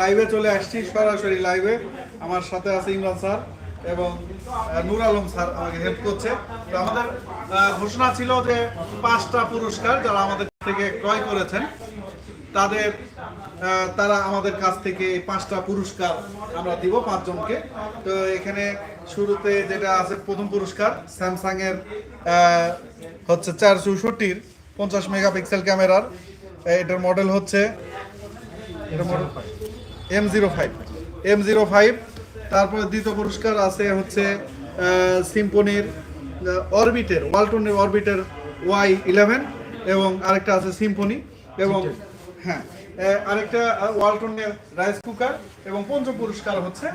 লাইভে চলে আসছি, সরাসরি লাইভে আমার সাথে আছে ইমরান স্যার এবং নূর আলম স্যার আমাকে হেল্প করছে। তো আমাদের ঘোষণা ছিল যে পাঁচটা পুরস্কার যারা আমাদের থেকে ক্রয় করেছেন, তাদের তারা আমাদের কাছ থেকে পাঁচটা পুরস্কার আমরা দিব পাঁচজনকে। তো এখানে শুরুতে যেটা আছে, প্রথম পুরস্কার স্যামসাং এর হচ্ছে চার চৌষট্টির পঞ্চাশ মেগাপিক্সেল ক্যামেরার। এটার মডেল হচ্ছে এটা model M zero five M zero five তারপরে দ্বিতীয় পুরস্কার আছে হচ্ছে সিম্পনির অরবিটের ওয়ালটনের অরবিটের ওয়াই ইলেভেন এবং আরেকটা আছে সিম্পনি এবং হ্যাঁ আরেকটা ওয়ালটনের রাইস কুকার এবং পঞ্চম পুরস্কার হচ্ছে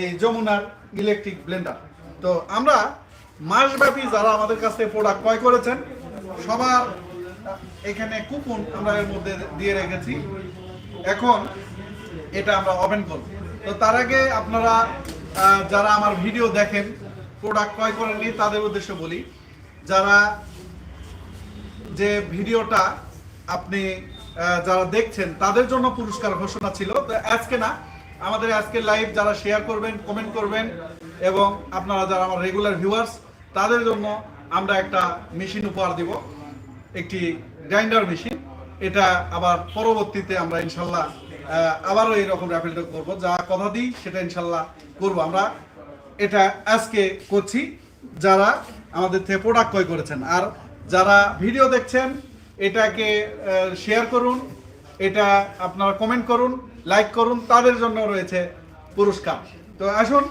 এই যমুনার ইলেকট্রিক ব্লেন্ডার তো আমরা মাসব্যাপী যারা আমাদের কাছে প্রোডাক্ট ক্রয় করেছেন সবার এখানে কুপন আমরা এর মধ্যে দিয়ে রেখেছি। এখন এটা আমরা ওপেন করব। তো তার আগে আপনারা যারা আমার ভিডিও দেখেন প্রোডাক্ট ক্রয় করেননি তাদের উদ্দেশ্যে বলি, যারা যে ভিডিওটা আপনি যারা দেখছেন, তাদের জন্য পুরস্কার ঘোষণা ছিল। তো আজকে না, আমাদের আজকে লাইভ যারা শেয়ার করবেন কমেন্ট করবেন, এবং আপনারা যারা আমার রেগুলার ভিউয়ার্স তাদের জন্য আমরা একটা মেশিন উপহার দিব। একটি গ্রাইন্ডার মেশিন এটা আবার পরবর্তীতে আমরা ইনশাল্লাহ আবারও এইরকম র্যাপিড করব। যা কথা দিই সেটা ইনশাল্লাহ করব। আমরা এটা আজকে করছি। যারা আমাদের থেকে প্রোডাক্ট ক্রয় করেছেন আর যারা ভিডিও দেখছেন এটাকে শেয়ার করুন। এটা আপনারা কমেন্ট করুন লাইক করুন। তাদের জন্য রয়েছে পুরস্কার। তো আসুন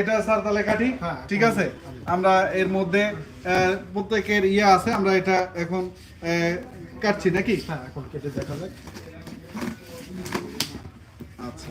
এটা স্যার তাহলে কাটি। হ্যাঁ, ঠিক আছে? আমরা এর মধ্যে প্রত্যেকের ইয়ে আছে। আমরা এটা এখন কাটছি নাকি? হ্যাঁ এখন কেটে দেখা যাক। আচ্ছা।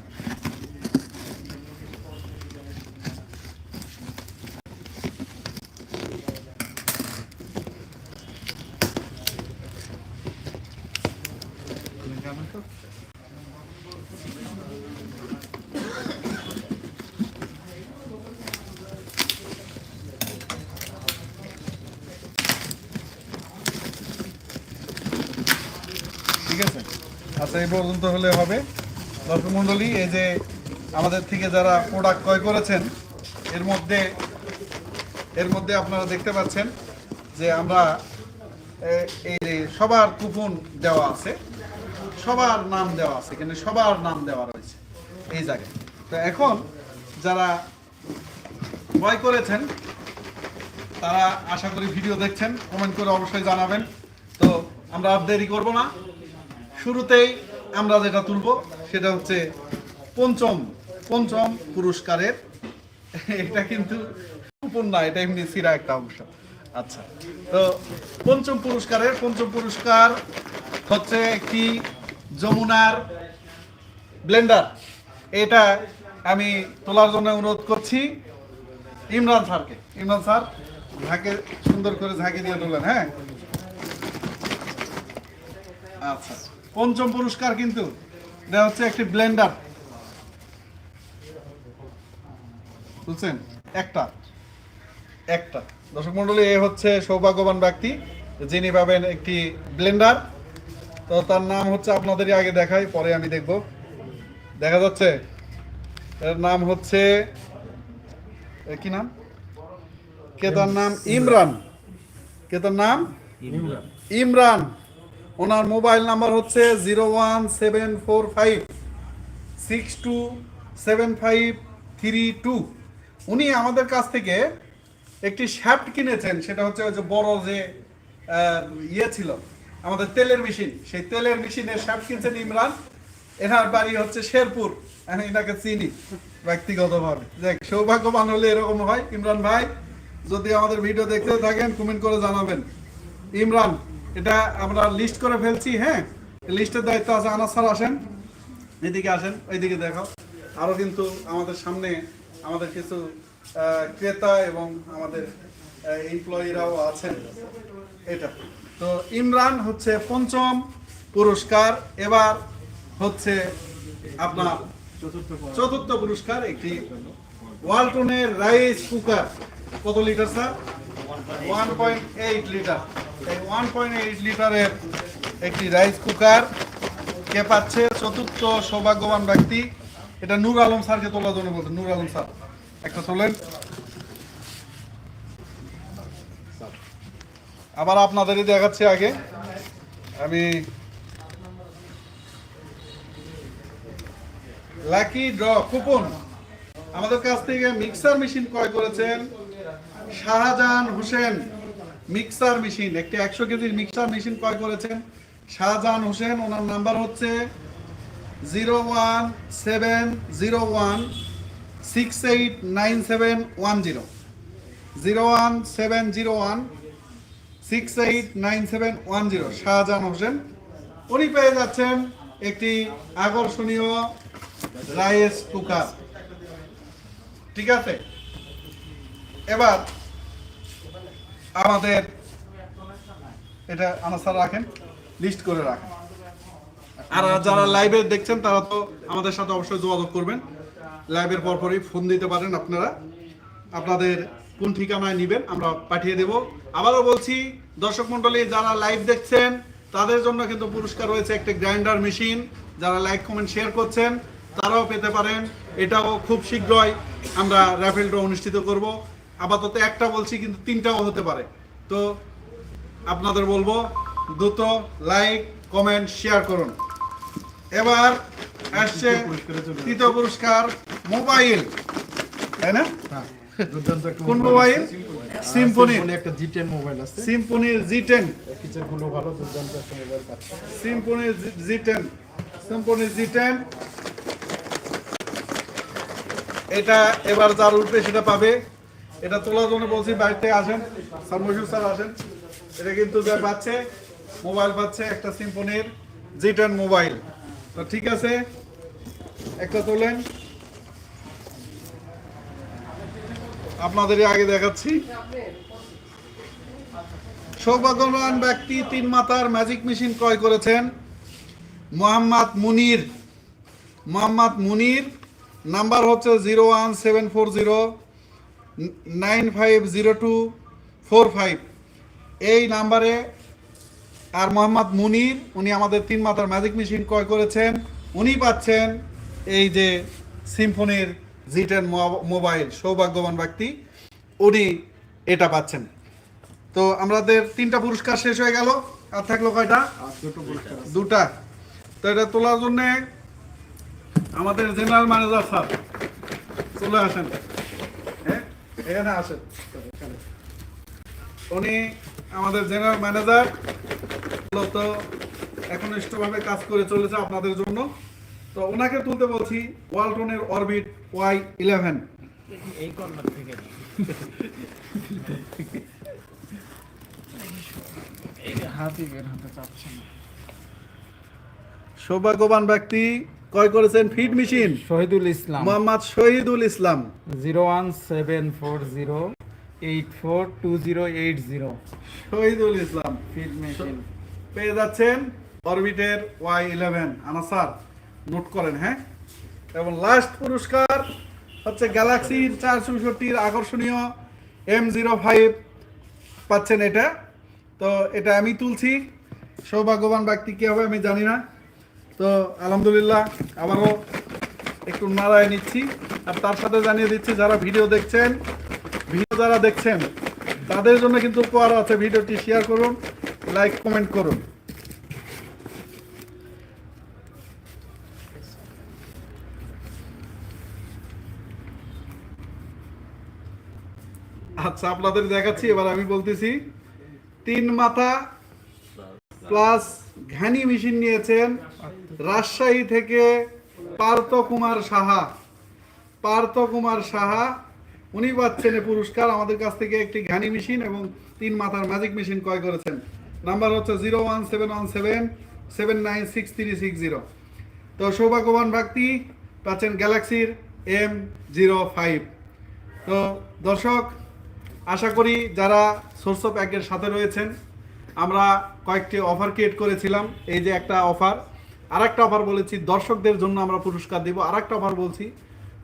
ঠিক আছে? আচ্ছা এই পর্যন্ত হলে হবে। দর্শক এই যে আমাদের থেকে যারা প্রোডাক্ট ক্রয় করেছেন, এর মধ্যে এর মধ্যে আপনারা দেখতে পাচ্ছেন যে আমরা এই সবার কুপন দেওয়া আছে, সবার নাম দেওয়া আছে, এখানে সবার নাম দেওয়া রয়েছে এই জায়গায়। তো এখন যারা ক্রয় করেছেন, তারা আশা করি ভিডিও দেখছেন কমেন্ট করে অবশ্যই জানাবেন। তো আমরা আর দেরি করব না। শুরুতেই আমরা যেটা তুলব সেটা হচ্ছে পঞ্চম পঞ্চম পুরস্কারের, এটা কিন্তু না, এটা এমনি সিরা একটা অংশ। আচ্ছা তো পঞ্চম পুরস্কারের, পঞ্চম পুরস্কার হচ্ছে একটি যমুনার ব্লেন্ডার। এটা আমি তোলার জন্য অনুরোধ করছি ইমরান স্যারকে। ইমরান স্যার, ঝাঁকে, সুন্দর করে ঝাঁকে দিয়ে তোলেন হ্যাঁ? আচ্ছা। পঞ্চম পুরস্কার কিন্তু এটা হচ্ছে একটি ব্লেন্ডার। বুঝছেন? একটা। একটা। দর্শক মন্ডলী এ হচ্ছে সৌভাগ্যবান ব্যক্তি যিনি পাবেন একটি ব্লেন্ডার। তো তার নাম হচ্ছে আপনাদেরই আগে দেখাই পরে আমি দেখব। দেখা যাচ্ছে এর নাম হচ্ছে কি নাম? কে তার নাম? ইমরান। কে তার নাম? ইমরান। ইমরান। ওনার মোবাইল নাম্বার হচ্ছে zero one seven four five six two seven five three two. উনি আমাদের কাছ থেকে একটি শ্যাফট কিনেছেন, সেটা হচ্ছে ওই যে বড় যে ইয়ে ছিল, আমাদের তেলের মেশিন। সেই তেলের মেশিনের শ্যাফট কিনছেন ইমরান। এনার বাড়ি হচ্ছে শেরপুর। আমি এনাকে চিনি ব্যক্তিগতভাবে। দেখ সৌভাগ্যবান হলে এরকম হয়। ইমরান ভাই, যদি আমাদের ভিডিও দেখতে থাকেন কমেন্ট করে জানাবেন। ইমরান এটা আমরা লিস্ট করে ফেলছি হ্যাঁ? লিস্টের দায়িত্ব আছে আনাস স্যার আসেন। এদিকে আসেন ওইদিকে দেখো আরও কিন্তু আমাদের সামনে আমাদের কিছু ক্রেতা এবং আমাদের এমপ্লয়িরাও আছেন। এটা। তো ইমরান হচ্ছে পঞ্চম পুরস্কার। এবার হচ্ছে আপনার চতুর্থ পুরস্কার। একটি ওয়ালটনের রাইস কুকার কত litre sir one point eight litre এই ওয়ান পয়েন্ট এইট লিটারের একটি রাইস কুকার কে পাচ্ছে চতুর্থ সৌভাগ্যবান ব্যক্তি? এটা নূর আলম স্যারকে তোলার জন্য বলছে। নূর আলম স্যার, একটা তোলেন। আবার আপনাদেরই দেখাচ্ছি আগে। আমি লাকি ড্র কুপন আমাদের কাছ থেকে মিক্সার মেশিন ক্রয় করেছেন শাহজাহান হোসেন মিক্সার মেশিন, একটি একশো কেজির মিক্সার মেশিন ক্রয় করেছেন। শাহজাহান হোসেন, ওনার নাম্বার হচ্ছে zero one seven zero one six eight nine seven one zero. Zero one seven zero one six eight nine seven one zero. Shahjahan Hossain, উনি পেয়ে যাচ্ছেন একটি আকর্ষণীয় রাইস কুকার। ঠিক আছে? এবার আমাদের এটা আনাসার রাখেন লিস্ট করে রাখেন। আর যারা লাইভে দেখছেন, তারা তো আমাদের সাথে অবশ্যই যোগাযোগ করবেন। লাইভের পরপরই ফোন দিতে পারেন আপনারা। আপনাদের কোন ঠিকানায় নেবেন, আমরা পাঠিয়ে দেব। আবারও বলছি, দর্শক মণ্ডলী, যারা লাইভ দেখছেন, তাদের জন্য কিন্তু পুরস্কার রয়েছে একটা গ্রাইন্ডার মেশিন যারা লাইক কমেন্ট শেয়ার করছেন, তারাও পেতে পারেন। এটাও খুব শীঘ্রই আমরা র্যাফেল ড্র অনুষ্ঠিত করব। আপাতত একটা বলছি কিন্তু তিনটাও হতে পারে। তো আপনাদের বলব দ্রুত লাইক কমেন্ট শেয়ার করুন। এবার আসছে তৃতীয় পুরস্কার মোবাইল তাই না? হ্যাঁ একটা কোন মোবাইল সিম্ফনি সিম্ফনি একটা জি টেন মোবাইল আছে সিম্ফনির জি টেন ফিচার ভালো দুর্দান্ত একটা মোবাইল পাচ্ছে। সিম্ফনির জি টেন জি টেন এটা এবার যার উঠবে সেটা পাবে এটা তোলার জন্য বলছি থেকে আসেন, স্যার মশিউর স্যার আসেন। এটা কিন্তু যা পাচ্ছে, মোবাইল পাচ্ছে একটা সিম্ফনির জি টেন মোবাইল। তো ঠিক আছে, একটা তোলেন। আপনাদেরই আগে দেখাচ্ছি। সৌভাগ্যবান ব্যক্তি তিন মাথার ম্যাজিক মেশিন ক্রয় করেছেন, মোহাম্মদ মুনির। মোহাম্মদ মুনির, নাম্বার হচ্ছে zero one seven four zero nine five zero two four five. এই নাম্বারে আর মোহাম্মদ মুনির উনি আমাদের তিন মাথার ম্যাজিক মেশিন ক্রয় করেছেন। উনি পাচ্ছেন এই যে সিম্ফনির জি টেন মোবাইল সৌভাগ্যবান ব্যক্তি উনি এটা পাচ্ছেন। তো আমাদের তিনটা পুরস্কার শেষ হয়ে গেল। আর থাকল কয়টা? আর দুটো পুরস্কার দুটা। তো এটা তোলার জন্যে আমাদের জেনারেল ম্যানেজার স্যার চলে আসেন। এখানে আসেন। উনি আমাদের জেনারেল ম্যানেজার মূলত একনিষ্ঠভাবে কাজ করে চলেছে আপনাদের জন্য। তো ওনাকে তুলতে বলছি ওয়ালটনের অরবিট ওয়াই ইলেভেন। এই কর্নার থেকে হাতি বের হতে চাচ্ছে না সৌভাগ্যবান ব্যক্তি ক্রয় করেছেন? Feed machine. Shahidul Islam. Mohammad Shahidul Islam. Zero one seven four zero eight four two zero eight zero. Shahidul Islam. Feed machine. পেয়ে যাচ্ছেন অরবিটের ওয়াই ইলেভেন। আনাসার নোট করেন হ্যাঁ? এবং লাস্ট পুরস্কার হচ্ছে গ্যালাক্সি চার চৌষট্টির আকর্ষণীয় এম জিরো ফাইভ পাচ্ছেন এটা। তো এটা আমি তুলছি। সৌভাগ্যবান ব্যক্তি কী হবে আমি জানি না। তো আলহামদুলিল্লাহ আবারও একটু নাড়ায় নিচ্ছি। আর তার সাথে জানিয়ে দিচ্ছি, যারা ভিডিও দেখছেন, ভিডিও যারা দেখছেন, তাদের জন্য কিন্তু উপহার আছে। ভিডিওটি শেয়ার করুন লাইক কমেন্ট করুন। আচ্ছা আপনাদের দেখাচ্ছি, এবার আমি বলতেছি, তিন মাথা প্লাস ঘানি মেশিন নিয়েছেন। রাজশাহী থেকে পার্থ কুমার সাহা। পার্থ কুমার সাহা, উনি পাচ্ছেন পুরস্কার। আমাদের কাছ থেকে একটি ঘানি মেশিন এবং তিন মাথার ম্যাজিক মেশিন ক্রয় করেছেন। নাম্বার হচ্ছে zero one seven one seven seven nine six three six zero. তো সৌভাগ্যবান ব্যক্তি পাচ্ছেন গ্যালাক্সির এম জিরো ফাইভ। তো দর্শক, আশা করি যারা সোর্স অফ একের সাথে রয়েছেন, আমরা কয়েকটি অফার ক্রিয়েট করেছিলাম। এই যে একটা অফার আর একটা অফার বলেছি, দর্শকদের জন্য আমরা পুরস্কার দেব। আর একটা অফার বলছি,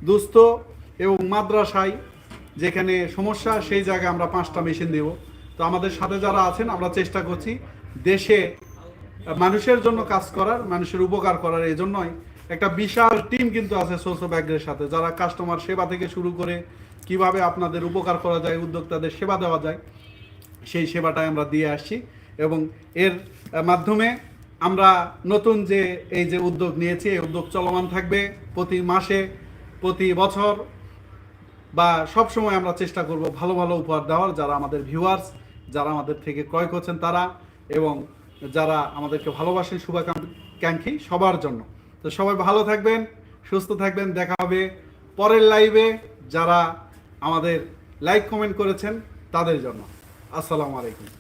দুস্থ এবং মাদ্রাসায় যেখানে সমস্যা, সেই জায়গায় আমরা পাঁচটা মেশিন দেব। তো আমাদের সাথে যারা আছেন, আমরা চেষ্টা করছি দেশে মানুষের জন্য কাজ করার, মানুষের উপকার করার, এই জন্যই একটা বিশাল টিম কিন্তু আছে সোলসো ব্যাগের সাথে, যারা কাস্টমার সেবা থেকে শুরু করে কীভাবে আপনাদের উপকার করা যায়, উদ্যোক্তাদের সেবা দেওয়া যায়, সেই সেবাটাই আমরা দিয়ে আসছি। এবং এর মাধ্যমে আমরা নতুন যে এই যে উদ্যোগ নিয়েছি, এই উদ্যোগ চলমান থাকবে প্রতি মাসে, প্রতি বছর, বা সব সময় আমরা চেষ্টা করব ভালো ভালো উপহার দেওয়ার। যারা আমাদের ভিউয়ার্স যারা আমাদের থেকে ক্রয় করছেন তারা, এবং যারা আমাদেরকে ভালোবাসেন শুভাকাঙ্ক্ষী সবার জন্য। তো সবাই ভালো থাকবেন, সুস্থ থাকবেন, দেখা হবে পরের লাইভে যারা আমাদের লাইক কমেন্ট করেছেন তাদের জন্য। আসসালামু আলাইকুম।